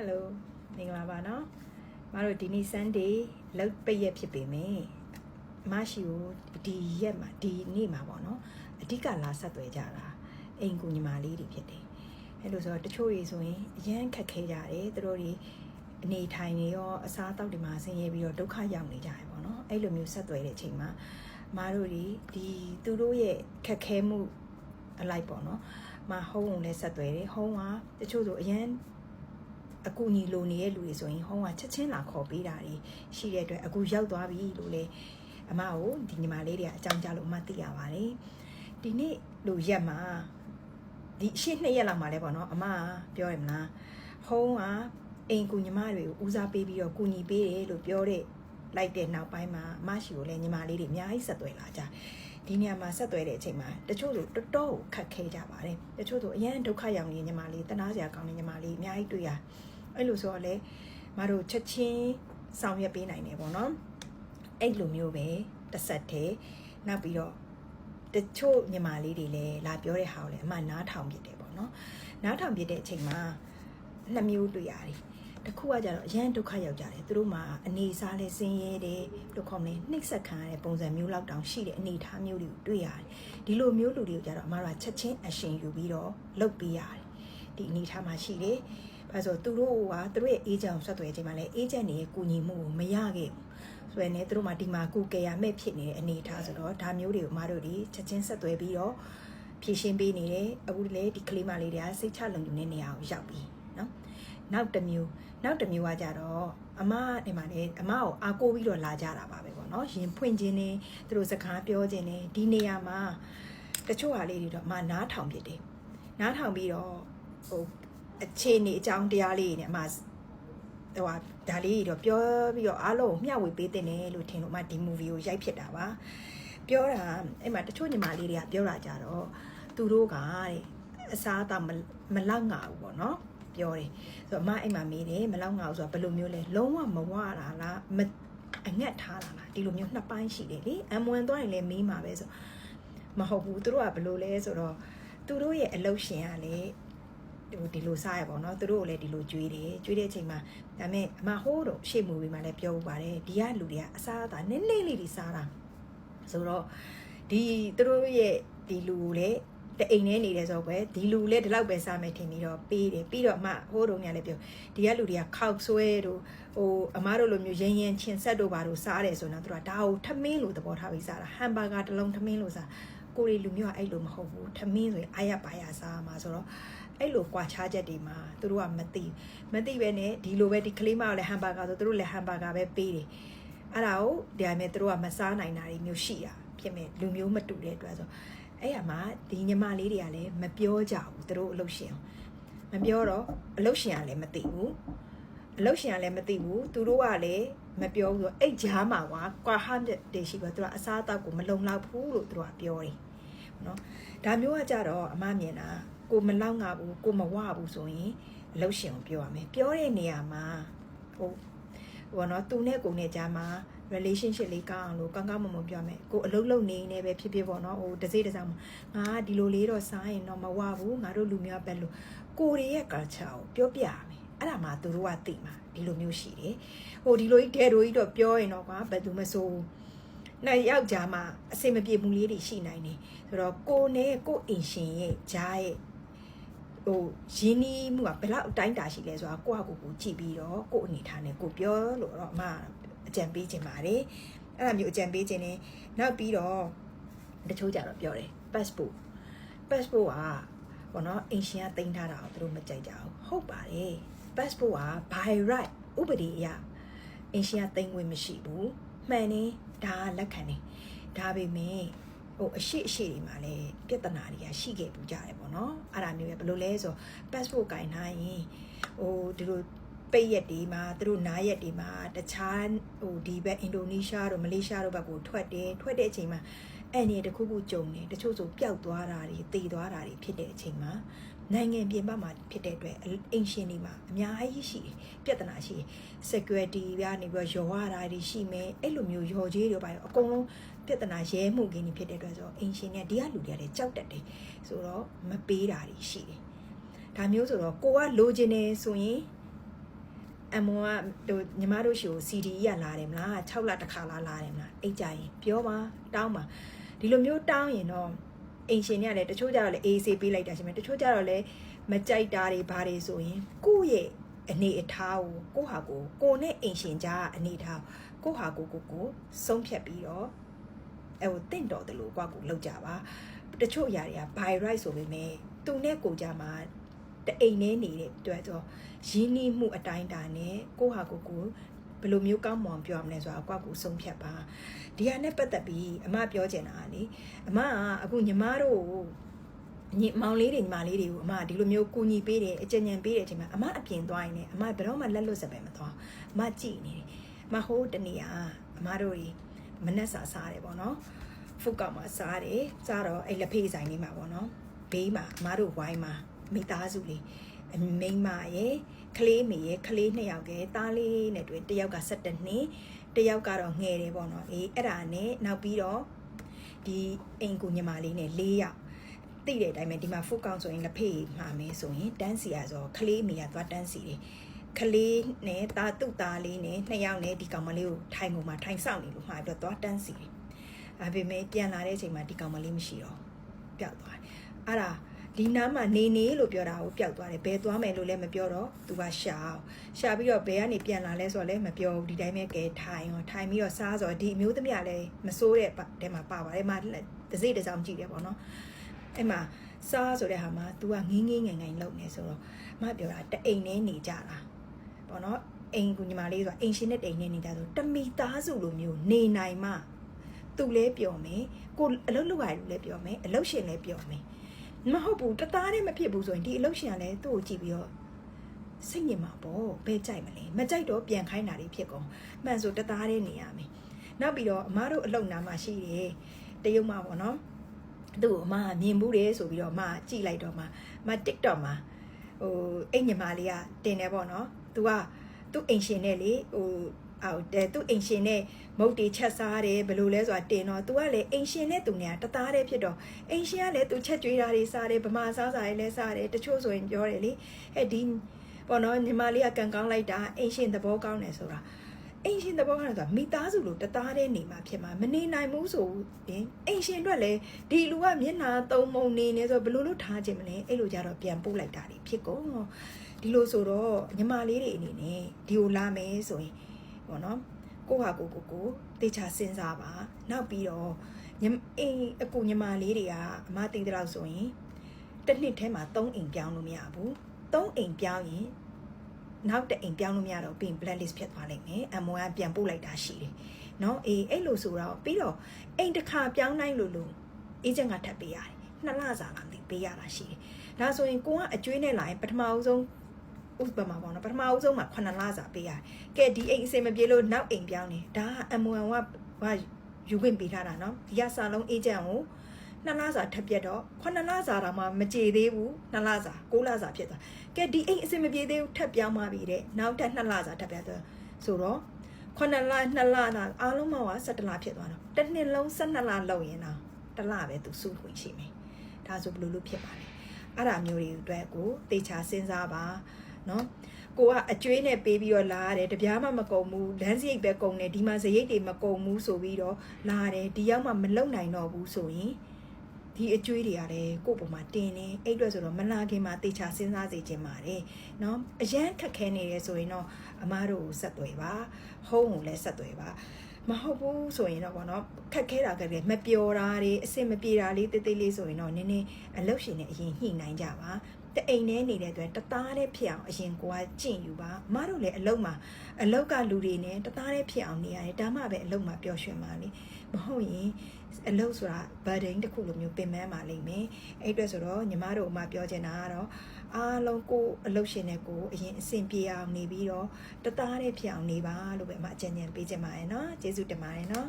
Hello မင်္ဂလာပါနော်မတို့ဒီနေ့ Sunday လောက်ပိတ်ရက်ဖြစ်ပေမယ့်မရှိကိုဒီရက်မှာဒီနေ့မှာပေါ့နော်အဓိကလာဆက်သွယ်ကြတာအိမ်ကူညီမလေးတွေဖြစ်တယ်အဲ့လိုဆိုတော့တချို့တွေဆိုရင်အရန်ခက်ခဲကြတယ်သူတို့တွေအနေထိုင်နေရောအစားအသောက်တွေမှာဆင်းရဲပြီးတော့ဒုက္ခရောက်နေကြတယ်ပေါ့နော်အဲ့လိုမျိုးဆက်သွယ်တဲ့အချိန်မှာမတို့တွေဒီသူတို့ရဲ့ခက်ခဲမှုအလိုက်ပေါ့နော်မဟုံးုံလည်းဆက်သွယ်တယ်ဟုံးကတချို့ဆိုအရန် အကူညီလိုနေတဲ့လူတွေဆိုရင်ဟုံးကချက်ချင်းလာခေါ်ပေးတာတွေရှိတဲ့အတွက်အခုရောက်သွားပြီလို့လေအမကိုဒီညီမလေးတွေကအကြောင်းကြားလို့အမသိရပါတယ်ဒီနေ့လို့ရက်မှာဒီရှေ့နှစ်ရက်လောက်မှာလဲပေါ့နော်အမကပြောရမလားဟုံးကအိမ်ကူညီမတွေကိုဦးစားပေးပြီးတော့ကူညီပေးတယ်လို့ပြောတဲ့လိုက်တဲ့နောက်ပိုင်းမှာအမရှိကိုလည်းညီမလေးတွေအများကြီးဆက်သွယ်လာကြဒီနေရာမှာဆက်သွယ်တဲ့အချိန်မှာတချို့ဆိုတော်တော်ခက်ခဲကြပါတယ်တချို့ဆိုအရန်ဒုက္ခရောက်နေညီမလေးတနာစရာကောင်းနေညီမလေးအများကြီးတွေ့ရ အဲ့လိုဆိုတော့လေမတို့ချက်ချင်းဆောင်ရွက်ပေးနိုင်တယ်ပေါ့နော်အဲ့လိုမျိုးပဲတစ်ဆက်တည်းနောက်ပြီးတော့တချို့ညီမလေးတွေလည်းလာပြောတဲ့ဟာကိုလည်းအမှနားထောင်ပြတယ်ပေါ့နော်နားထောင်ပြတဲ့အချိန်မှာနှစ်မျိုးတွေ့ရတယ်တစ်ခုကကြတော့အရန်ဒုက္ခရောက်ကြတယ်သူတို့မှာအနေစားလဲဆင်းရဲတယ်လို့ခေါ်မလဲနှိပ်စက်ခံရတဲ့ပုံစံမျိုးလောက်တောင်ရှိတဲ့အနေအထားမျိုးတွေကိုတွေ့ရတယ်ဒီလိုမျိုးလူတွေကိုကြတော့အမတို့ကချက်ချင်းအရှင်ယူပြီးတော့လုပ်ပေးရတယ်ဒီအနေအထားမှာရှိတယ် ဘာလို့ဆိုသူတို့ကသူတို့ရဲ့အေဂျင့်ကိုဆက်သွယ်ချိန်မှာလဲအေဂျင့်တွေရဲ့ကူညီမှုကိုမရခဲ့ဘူးဆိုရင်လည်းသူတို့မှဒီမှာကုကေရမဲ့ဖြစ်နေတဲ့အနေအထားဆိုတော့ဒါမျိုးတွေကိုအမတို့ဒီချက်ချင်းဆက်သွယ်ပြီးတော့ဖြည့်ရှင်းပေးနေတယ်အခုလေဒီကလေးမလေးတွေကစိတ်ချလုံခြုံတဲ့နေရာကိုရောက်ပြီနော်နောက်တစ်မျိုးနောက်တစ်မျိုးကကြတော့အမဒီမှာလေအမကိုအားကိုးပြီးတော့လာကြတာပါပဲပေါ့နော်ရင်ဖွင့်ခြင်းနဲ့သူတို့စကားပြောခြင်းနဲ့ဒီနေရာမှာတချို့ဟာလေးတွေတော့အမနားထောင်ဖြစ်တယ်နားထောင်ပြီးတော့ဟို အခြေအနေအကြောင်းတရားလေးတွေနဲ့အမဟိုဟာဒါလေးတွေတော့ပြောပြီးတော့အားလုံးကိုမျှဝေပေးတင်တယ်လို့ထင်လို့အမဒီ movie ကိုရိုက်ဖြစ်တာပါပြောတာအဲ့မှာတချို့ညီမလေးတွေကပြောတာကြတော့သူတို့ကတဲ့အစားအသောက်မလောက်ငါဘူးပေါ့နော်ပြောတယ်ဆိုတော့အမအိမ်မှာမေးတယ်မလောက်ငါဘူးဆိုတော့ဘယ်လိုမျိုးလဲလုံးဝမဝတာလားမအငတ်ထားတာလားဒီလိုမျိုးနှစ်ပိုင်းရှိတယ်လေအမွန်သွားရင်လည်းမေးမှာပဲဆိုမဟုတ်ဘူးသူတို့ကဘယ်လိုလဲဆိုတော့သူတို့ရဲ့အလုပ်ရှင်ကလည်း ဟိုဒီလိုစားရပါတော့သူတို့ကိုလည်းဒီလိုကြွေးတယ်ကြွေးတဲ့အချိန်မှာဒါပေမဲ့အမဟိုးတော့ရှေ့မူပြီးမှလည်းပြောဥပါတယ်ဒီကလူတွေကအစားအသောက်နည်းနည်းလေးတွေစားတာဆိုတော့ဒီသူတို့ရဲ့ဒီလူကိုလည်းတအိမ်ထဲနေတယ်ဆိုတော့ကွယ်ဒီလူလည်းဒီလောက်ပဲစားမယ်ထင်ပြီးတော့ပေးတယ်ပြီးတော့အမဟိုးတုံးကလည်းပြောဒီကလူတွေကခောက်ဆွဲတို့ဟိုအမားတို့လိုမျိုးရင်းရင်ချင်းဆက်တို့ဘာတို့စားတယ်ဆိုတော့သူကဒါကိုထမင်းလို့သဘောထားပြီးစားတာဟမ်ဘာဂါတစ်လုံးထမင်းလို့စားကိုရီလူမျိုးကအဲ့လိုမဟုတ်ဘူးထမင်းဆိုရင်အာရပါရစားမှာဆိုတော့ အဲ့လိုကွာခြားချက်တွေမှာသူတို့ကမသိမသိပဲနဲ့ဒီလိုပဲဒီကလေးမကလည်းဟမ်ဘာဂါဆိုသူတို့လည်းဟမ်ဘာဂါပဲပေးတယ်အဲ့ဒါကိုဒါပေမဲ့သူတို့ကမစားနိုင်တာတွေမျိုးရှိတာဖြစ်မဲ့လူမျိုးမတူတဲ့အတွက်ဆိုအဲ့ရမှာဒီညီမလေးတွေကလည်းမပြောကြဘူးသူတို့အလုပ်ရှင်မပြောတော့အလုပ်ရှင်ကလည်းမသိဘူးအလုပ်ရှင်ကလည်းမသိဘူးသူတို့ကလည်းမပြောဘူးဆိုအဲ့ကြားမှာကွာကွာဟမ်တေရှိပါသူကအစားအသောက်ကိုမလုံလောက်ဘူးလို့သူတို့ကပြောတယ်နော်ဒါမျိုးကကြတော့အမမြင်တာ ကိုမလောက်ငါဘူးကိုမဝဘူးဆိုရင်အလုပ်ရှင်ကိုပြောရမယ်ပြောတဲ့နေရာမှာဟိုဟိုနော်သူနဲ့ကိုနဲ့ကြားမှာ relationship လေးကောင်းအောင်လို့ကောင်းကောင်းမွန်မွန်ပြောမယ်ကိုအလုပ်လုပ်နေနေပဲဖြစ်ဖြစ်ပေါ့နော်ဟိုတစ်စိတစ်စောင်းငါဒီလိုလေးတော့စားရင်တော့မဝဘူးငါတို့လူမျိုးပဲလို့ကိုရီရဲ့ culture ကိုပြောပြရမယ်အဲ့ဒါမှသူတို့ကသိမှာဒီလိုမျိုးရှိတယ်ဟိုဒီလိုကြီးဒဲတို့ကြီးတော့ပြောရင်တော့ကွာဘယ်သူမဆိုးနိုင်ယောက်ျားမှာအစင်မပြေမှုလေးတွေရှိနိုင်တယ်ဆိုတော့ကိုနဲ့ကိုအင်ရှင်ရဲ့ဂျားရဲ့ ဟိုရင်းနှီးမှုကဘယ်လောက်အတိုင်းတာရှိလဲဆိုတာကိုယ့်ဟာကိုယ်ကိုကြည့်ပြီးတော့ကိုယ့်အနေထားနဲ့ကိုပြောလို့တော့အမအကြံပေးခြင်းပါတယ်အဲ့လိုမျိုးအကြံပေးခြင်းနဲ့နောက်ပြီးတော့တချို့ကြတော့ပြောတယ် passport passport ကဘောနော်အင်ရှင်ကတင်ထားတာကိုသူတို့မကြိုက်ကြဘူးဟုတ်ပါတယ် passport က by right ဥပဒေအရအင်ရှင်ကတင်ဝင်မရှိဘူးမှန်နေဒါကလက်ခံနေဒါပေမဲ့ ဟိုအရှိအရှိတွေမှာလည်းပြဿနာတွေကရှိခဲ့ပူကြတယ်ပေါ့နော်အဲ့ဒါမျိုးပဲဘယ်လိုလဲဆို passport ကင်ထားရင်ဟိုဒီလိုပိတ်ရက်တွေမှာသူတို့နားရက်တွေမှာတခြားဟိုဒီဘက်အင်ဒိုနီးရှားတို့မလေးရှားတို့ဘက်ကိုထွက်တယ်ထွက်တဲ့အချိန်မှာအဲ့နေတခုခုကြုံတယ်တချို့ဆိုပျောက်သွားတာတွေတည်သွားတာတွေဖြစ်တဲ့အချိန်မှာ နိုင်ငံပြင်ပမှာဖြစ်တဲ့အတွက်အင်ရှင်တွေမှာအများကြီးရှိတယ်ပြဿနာရှိတယ် security ကနေပြီးတော့ရောရတာတွေရှိမယ်အဲ့လိုမျိုးရောကြီးတွေပါအကုန်လုံးပြဿနာရဲမှုကင်းတွေဖြစ်တဲ့အတွက်ဆိုအင်ရှင်တွေကဒီကလူတွေကလည်းကြောက်တတ်တယ်ဆိုတော့မပေးတာတွေရှိတယ်ဒါမျိုးဆိုတော့ကိုကလိုချင်နေဆိုရင်အမွန်ကဟိုညီမတို့ရှိကို CD ရလာတယ်မလား6လတစ်ခါလာလာတယ်မလားအိတ်ကြရင်ပြောပါတောင်းပါဒီလိုမျိုးတောင်းရင်တော့ အိမ်ရှင်တွေကလည်းတချို့ကြတော့လည်း AC ပေးလိုက်တာရှင်မယ်တချို့ကြတော့လည်းမကြိုက်တာတွေဘာတွေဆိုရင်ကိုယ့်ရဲ့အနေအထားကိုကိုယ့်ဟာကိုယ်ကိုယ်နဲ့အိမ်ရှင်ကြားကအနေအထားကိုယ့်ဟာကိုယ်ကိုကိုယ်ဆုံးဖြတ်ပြီးတော့အဲဟိုတင့်တော်တယ်လို့ကွာကိုလောက်ကြပါတချို့အရာတွေက by right ဆိုပေမဲ့သူနဲ့ကိုယ်ကြမှာတအိမ်နဲ့နေတဲ့အတွက်တော့ရင်းနှီးမှုအတိုင်းအတာနဲ့ကိုယ့်ဟာကိုယ်ကိုဘ ယ်လိုမျိုးကောင်းမွန်ပြောရမလဲဆိုတာကိုယ့်ကိုယ်ဆုံးဖြတ်ပါဒီဟာနဲ့ပတ်သက်ပြီးအမပြောချင်တာကလေအမကအခုညီမတို့ညီမောင်လေးတွေညီမလေးတွေကိုအမဒီလိုမျိုးကူညီပေးတယ်အကြံဉာဏ်ပေးတဲ့အချိန်မှာအမအပြင်သွားရင်လည်းအမဘယ်တော့မှလက်လွတ်စပယ်မသွားအမကြည်နေတယ်မဟိုးတနေ့ကအမတို့တွေမနှက်စာစားတယ်ပေါ့နော်ဖုတ်ကောက်မှာစားတယ်စားတော့အဲ့လက်ဖေးဆိုင်လေးမှာပေါ့နော်ဘေးမှာအမတို့ဝိုင်းမှာမိသားစုလေးအမိန်းမရဲ့ ကလေးမေရဲ့ကလေးနှစ်ယောက်ကသားလေးနဲ့တွေ့တယောက်က17နှစ်တယောက်ကတော့ငယ်တယ်ပေါ့နော်အေးအဲ့ဒါနဲ့နောက်ပြီးတော့ဒီအိမ်ကူညီမလေးနဲ့၄ယောက်သိတဲ့အတိုင်းပဲဒီမှာဖုတ်ကောင်ဆိုရင်လက်ဖေးမှာမယ်ဆိုရင်တန်းစီရဆိုကလေးမေကသွားတန်းစီတယ်ကလေးနဲ့သားသူ့သားလေးနဲ့နှစ်ယောက်နဲ့ဒီကောင်မလေးကိုထိုင်ပုံမှာထိုင်ဆောင်နေလို့မှာပြီးတော့သွားတန်းစီတယ်အဲပေမဲ့ပြန်လာတဲ့အချိန်မှာဒီကောင်မလေးမရှိတော့ပျောက်သွားတယ်အဲ့ဒါ ဒီနားမှာနေနေလို့ပြောတာကိုပျောက်သွားတယ်ဘယ်သွားမယ်လို့လည်းမပြောတော့သူကရှာအောင်ရှာပြီးတော့ဘယ်ကနေပြန်လာလဲဆိုတော့လည်းမပြောဘူးဒီတိုင်းပဲကဲထိုင်ရောထိုင်ပြီးတော့စားဆိုတော့ဒီအမျိုးသမီးကလည်းမစိုးတဲ့တဲမှာပါပါတယ်မှာတစိတစောင်းကြည့်တယ်ပေါ့နော်အဲ့မှာစားဆိုတဲ့ဟာမှာ तू ကငင်းငင်းငင်ငင်လုံနေဆိုတော့မပြောတာတအိမ်နဲ့နေကြတာပေါ့နော်အိမ်ကူညီမလေးဆိုတာအိမ်ရှင်နဲ့တိမ်နဲ့နေကြဆိုတမီသားစုလိုမျိုးနေနိုင်မှသူလည်းပြောမယ်ကိုအလုပ်လုပ်ရတယ်လည်းပြောမယ်အလုပ်ရှင်လည်းပြောမယ် မဟုတ်ဘူးတသားနဲ့မဖြစ်ဘူးဆိုရင်ဒီအလုပ်ရှင်ကလည်းသူ့ကိုကြည့်ပြီးတော့စိတ်ညစ်မှာပေါ့ဘယ်ကြိုက်မလဲမကြိုက်တော့ပြန်ခိုင်းတာတွေဖြစ်ကုန်မှန်ဆိုတသားနဲ့နေရမယ်နောက်ပြီးတော့အမားတို့အလုပ်နာမှာရှိတယ်တရုတ်မှာပေါ့နော်သူ့ကိုအမကမြင်မှုတယ်ဆိုပြီးတော့အမကြည့်လိုက်တော့မှမ TikTok မှာဟိုအိမ်ညီမလေးကတင်တယ်ပေါ့နော် तू ကသူ့အိမ်ရှင်နဲ့လေဟို အော်တဲ့သူ့အိမ်ရှင်နဲ့မုတ်တီချက်စားတယ်ဘယ်လိုလဲဆိုတာတင်တော့ तू ကလေအိမ်ရှင်နဲ့သူနဲ့တသားတည်းဖြစ်တော့အိမ်ရှင်ကလည်းသူချက်ကြွေးတာတွေစားတယ်ဗမာစားစားတွေလည်းစားတယ်တချို့ဆိုရင်ပြောတယ်လေဟဲ့ဒီပေါ့နော်ညီမလေးကကန်ကောင်းလိုက်တာအိမ်ရှင်သဘောကောင်းတယ်ဆိုတာအိမ်ရှင်သဘောကောင်းတယ်ဆိုတာမိသားစုလို့တသားတည်းနေမှာဖြစ်မှာမနေနိုင်ဘူးဆိုရင်အိမ်ရှင်အတွက်လည်းဒီလူကမျက်နှာသုံးမုံနေနေဆိုဘယ်လိုလုပ်ထားခြင်းမလဲအဲ့လိုကြတော့ပြန်ပို့လိုက်တာတွေဖြစ်ကုန်ဒီလိုဆိုတော့ညီမလေးတွေအနေနဲ့ဒီကိုလာမယ်ဆိုရင် ပေါ့နော်ကိုဟာကိုကိုကိုတေချာစဉ်းစားပါနောက်ပြီးတော့ညီအိမ်အကူညီမလေးတွေကအမသိတဲ့လောက်ဆိုရင်တစ်နှစ်ထဲမှာ3အိမ်ပြောင်းလို့မရဘူး3အိမ်ပြောင်းရင်နောက်တစ်အိမ်ပြောင်းလို့မရတော့ပြင် blacklist ဖြစ်သွားလိမ့်မယ် M1 ပြန်ပို့လိုက်တာရှိတယ်เนาะအေးအဲ့လိုဆိုတော့ပြီးတော့အိမ်တစ်ခါပြောင်းနိုင်လို့လို့အေဂျင့်ကထပ်ပေးရတယ်နှစ်လစာလာမသိပေးရတာရှိတယ်ဒါဆိုရင်ကိုကအကျွေးနဲ့လာရင်ပထမအဆုံး ဥပမာပေါ့နော်ပထမအဆုံးမှာ9လစာပေးရတယ်ကဲဒီအိမ်အစင်မပြေလို့နောက်အိမ်ပြောင်းနေဒါက M1 ကဘာယူခွင့်ပေးထားတာနော်ဒီကစာလုံးအေဂျင့်ကိုနှစ်လစာထပ်ပြတ်တော့9လစာတော့မှမကြေသေးဘူးနှစ်လစာ6လစာဖြစ်သွားကဲဒီအိမ်အစင်မပြေသေးဘူးထပ်ပြောင်းသွားပြီတဲ့နောက်ထပ်2လစာထပ်ပြတ်သွားဆိုတော့9လ2လတာအားလုံးမှက17လဖြစ်သွားတော့တစ်နှစ်လုံး12လလောက်ရင်တော့တစ်လပဲသူစုခွင့်ရှိမယ်ဒါဆိုဘယ်လိုလုပ်ဖြစ်ပါလဲအဲ့ဒါမျိုးတွေအတွက်ကိုတေချာစဉ်းစားပါ နော်ကိုကအကျွေးနဲ့ပေးပြီးတော့လာရတယ်တပြားမှမကုန်ဘူးလမ်းစရိတ်ပဲကုန်တယ်ဒီမှာစရိတ်တွေမကုန်ဘူးဆိုပြီးတော့လာတယ်ဒီရောက်မှမလုံနိုင်တော့ဘူးဆိုရင်ဒီအကျွေးတွေကလည်းကိုယ့်ပုံမှာတင်နေအဲ့အတွက်ဆိုတော့မလာခင်မှာတေချာစဉ်းစားစေချင်ပါတယ်เนาะအရန်ခက်ခဲနေတယ်ဆိုရင်တော့အမားတို့ကိုဆက်သွယ်ပါဟုံးကိုလည်းဆက်သွယ်ပါမဟုတ်ဘူးဆိုရင်တော့ဗောနော်ခက်ခဲတာကလည်းမပျော်တာတွေအဆင်မပြေတာလေးတိတ်တိတ်လေးဆိုရင်တော့နည်းနည်းအလုပ်ရှင်နဲ့အရင်ညှိနှိုင်းကြပါ တအိမ်ထဲနေတဲ့အတွက်တသားတဲ့ဖြစ်အောင်အရင်ကိုကကြင့်ယူပါအမတို့လည်းအလုံးမှာအလောက်ကလူတွေနဲ့တသားတဲ့ဖြစ်အောင်နေရတယ်ဒါမှပဲအလုံးမှာပျော်ရွှင်ပါလေမဟုတ်ရင်အလုပ်ဆိုတာဗဒိန်တစ်ခုလိုမျိုးပင်ပန်းပါလိမ့်မယ်အဲ့အတွက်ဆိုတော့ညီမတို့အမပြောချင်တာကတော့အားလုံးကိုအလုပ်ရှင်တဲ့ကိုအရင်အဆင်ပြေအောင်နေပြီးတော့တသားတဲ့ဖြစ်အောင်နေပါလို့ပဲအမအကြံဉာဏ်ပေးချင်ပါတယ်နော်ကျေးဇူးတင်ပါတယ်နော်